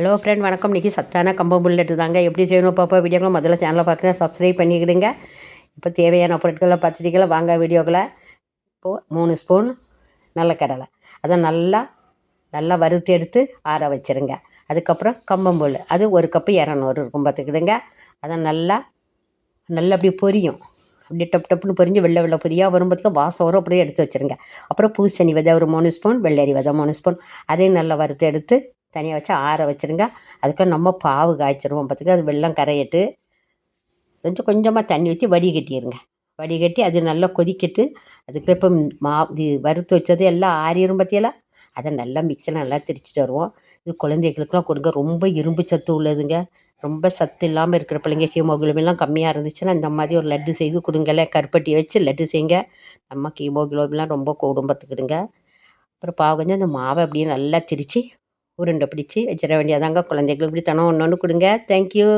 Hello friend வணக்கம். இன்றைக்கி சத்தான கம்பம் புல்லெட்டு தாங்க. எப்படி செய்யணும் பாப்பா வீடியோக்களை முதல்ல சேனலை பார்க்குறேன். சப்ஸ்கிரைப் பண்ணிக்கிடுங்க. இப்போ தேவையான பொருட்களை பச்சடிகளை வாங்க வீடியோக்களை. இப்போது மூணு ஸ்பூன் நல்ல கடலை. அதை நல்லா நல்லா வறுத்து எடுத்து ஆற வச்சுருங்க. அதுக்கப்புறம் கம்பம்புல். அது ஒரு கப்பு இரநூறு இருக்கும் பார்த்துக்கிடுங்க. அதை நல்லா நல்லா அப்படி பொரியும். அப்படி டப் டப்புன்னு பொரிஞ்சு வெள்ளை வெள்ளை பொரியாக வரும்போதுக்கு வாசம் வரும். அப்படியே எடுத்து வச்சுருங்க. அப்புறம் பூசணி விதை ஒரு மூணு ஸ்பூன் வெள்ளரி விதை மூணு ஸ்பூன் அதையும் நல்லா வறுத்து எடுத்து தனியாக வச்சு ஆற வச்சுருங்க. அதுக்கு நம்ம பாவு காய்ச்சிருவோம் பார்த்துக்க அது வெள்ளம் கரையிட்டு. கொஞ்சம் கொஞ்சமாக தண்ணி ஊற்றி வடிகட்டிடுங்க வடிகட்டி அது நல்லா கொதிக்கட்டு. அதுக்கு இப்போ மா இது வறுத்து வச்சது எல்லாம் ஆறிடும் பார்த்தியெல்லாம் அதை நல்லா மிக்சியில் நல்லா திரிச்சிட்டு வருவோம். இது குழந்தைகளுக்குலாம் கொடுங்க. ரொம்ப இரும்பு சத்து உள்ளதுங்க. ரொம்ப சத்து இல்லாமல் இருக்கிற பிள்ளைங்க ஹீமோகுளோபின்லாம் கம்மியாக இருந்துச்சுன்னா இந்த மாதிரி ஒரு லட்டு செய்து கொடுங்களேன். கருப்பட்டி வச்சு லட்டு செய்யுங்க. நம்ம ஹீமோகுளோபின்லாம் ரொம்ப குடும்பத்துக்கிடுங்க அப்புறம் பாவ கொஞ்சம் அந்த மாவை அப்படியே நல்லா திரித்து உருண்டை பிடிச்சி வச்சிட வேண்டியதாங்க குழந்தைகளுக்கு இப்படி தனம் ஒன்று ஒன்று கொடுங்க. தேங்க்யூ